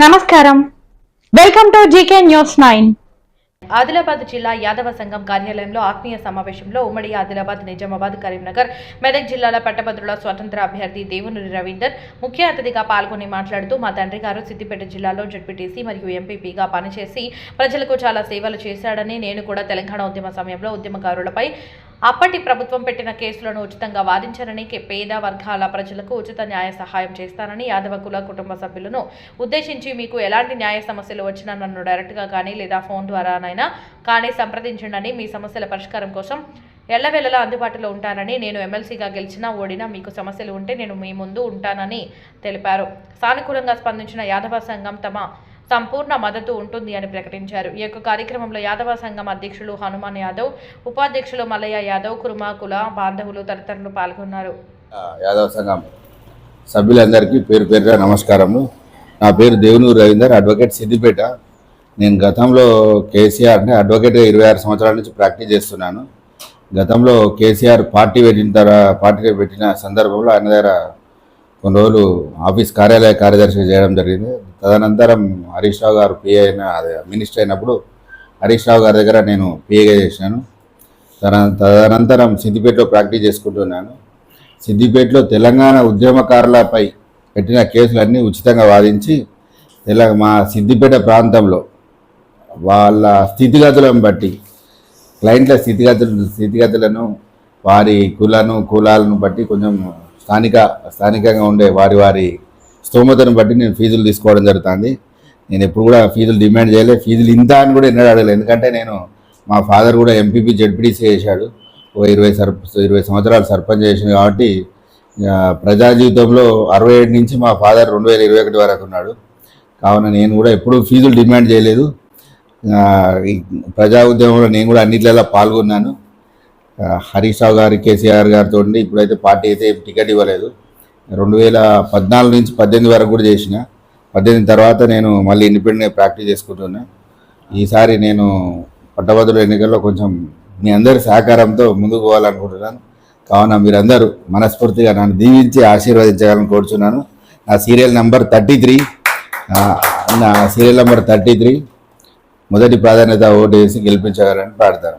నమస్కారం. Welcome to GK news nine Adilabad జిల్లా యాదవ సంఘం కార్యాలయంలో ఆత్మీయ సమావేశంలో ఉమ్మడి ఆదిలాబాద్ నిజామాబాద్ కరీంనగర్ మెదక్ జిల్లాల పట్టభద్రుల స్వతంత్ర అభ్యర్థి దేవునూరి రవీందర్ ముఖ్య అతిథిగా పాల్గొని మాట్లాడుతూ మా తండ్రి గారు సిద్దిపేట జిల్లాలో జడ్పీటీసీ మరియు ఎంపీపీగా పనిచేసి ప్రజలకు చాలా సేవలు చేశాడని నేను కూడా తెలంగాణ ఉద్యమ సమయంలో ఉద్యమకారులపై అప్పటి ప్రభుత్వం పెట్టిన కేసులను ఉచితంగా వాదించారని పేద వర్గాల ప్రజలకు ఉచిత న్యాయ సహాయం చేస్తానని యాదవ కుల కుటుంబ సభ్యులను ఉద్దేశించి మీకు ఎలాంటి న్యాయ సమస్యలు వచ్చినా నన్ను డైరెక్ట్గా కానీ లేదా ఫోన్ ద్వారానైనా కానీ సంప్రదించండి మీ సమస్యల పరిష్కారం కోసం ఎల్లవేళలా అందుబాటులో ఉంటానని నేను ఎమ్మెల్సీగా గెలిచినా ఓడినా మీకు సమస్యలు ఉంటే నేను మీ ముందు ఉంటానని తెలిపారు. సానుకూలంగా స్పందించిన యాదవ సంఘం తమ సంపూర్ణ మద్దతు ఉంటుంది అని ప్రకటించారు. ఈ యొక్క కార్యక్రమంలో యాదవ సంఘం అధ్యక్షులు హనుమాన్ యాదవ్ ఉపాధ్యక్షులు మల్లయ్య యాదవ్ కురుమాకుల బాంధవులు తదితరులు పాల్గొన్నారు. యాదవ సంఘం సభ్యులందరికీ పేరు పేరుగా నమస్కారము. నా పేరు దేవునూరు రవీందర్ అడ్వకేట్ సిద్దిపేట. నేను గతంలో కేసీఆర్ అంటే అడ్వకేట్గా ఇరవై ఆరు సంవత్సరాల నుంచి ప్రాక్టీస్ చేస్తున్నాను. గతంలో కేసీఆర్ పార్టీ పెట్టిన తర్వాత పార్టీ పెట్టిన సందర్భంలో ఆయన దగ్గర కొన్ని రోజులు ఆఫీస్ కార్యాలయ కార్యదర్శిగా చేయడం జరిగింది. తదనంతరం హరీష్ రావు గారు పిఏ అయిన మినిస్టర్ అయినప్పుడు హరీష్ రావు గారి దగ్గర నేను పిఏగా చేశాను. తన- తదనంతరం సిద్దిపేటలో ప్రాక్టీస్ చేసుకుంటున్నాను. సిద్దిపేటలో తెలంగాణ ఉద్యమకారులపై పెట్టిన కేసులన్నీ ఉచితంగా వాదించి తెల మా సిద్దిపేట ప్రాంతంలో వాళ్ళ స్థితిగతులను బట్టి క్లయింట్ల స్థితిగతులు స్థితిగతులను వారి కులను కులాలను బట్టి కొంచెం స్థానిక స్థానికంగా ఉండే వారి వారి స్తోమతను బట్టి నేను ఫీజులు తీసుకోవడం జరుగుతుంది. నేను ఎప్పుడు కూడా ఫీజులు డిమాండ్ చేయలేదు ఫీజులు ఇంత అని కూడా ఎన్నడూ అడగలేదు ఎందుకంటే నేను మా ఫాదర్ కూడా ఎంపీపీ జడ్పీటీసీ చేశాడు. ఓ ఇరవై సర్ ఇరవై సంవత్సరాలు సర్పంచ్ చేసింది కాబట్టి ప్రజా జీవితంలో అరవై ఏడు నుంచి మా ఫాదర్ రెండు వేల ఇరవై ఒకటి వరకు ఉన్నాడు. కావున నేను కూడా ఎప్పుడూ ఫీజులు డిమాండ్ చేయలేదు. ప్రజా ఉద్యమంలో నేను కూడా అన్నిట్లలో పాల్గొన్నాను. ఆ, హరీష్ కేసీఆర్ గారితో ఇప్పుడైతే పార్టీ అయితే టికెట్ ఇవ్వలేదు. రెండు వేల పద్నాలుగు నుంచి పద్దెనిమిది వరకు కూడా చేసిన. పద్దెనిమిది తర్వాత నేను మళ్ళీ ఇండిపెండెంట్గా ప్రాక్టీస్ చేసుకుంటున్నా. ఈసారి నేను పట్టభద్రుల ఎన్నికల్లో కొంచెం మీ అందరి సహకారంతో ముందుకు పోవాలనుకుంటున్నాను. కావున మీరందరూ మనస్ఫూర్తిగా నన్ను దీవించి ఆశీర్వదించాలని కోరుచున్నాను. నా సీరియల్ నెంబర్ థర్టీ త్రీ. నా సీరియల్ నెంబర్ థర్టీ త్రీ. మొదటి ప్రాధాన్యత ఓటు వేసి గెలిపించగలని పాడతాను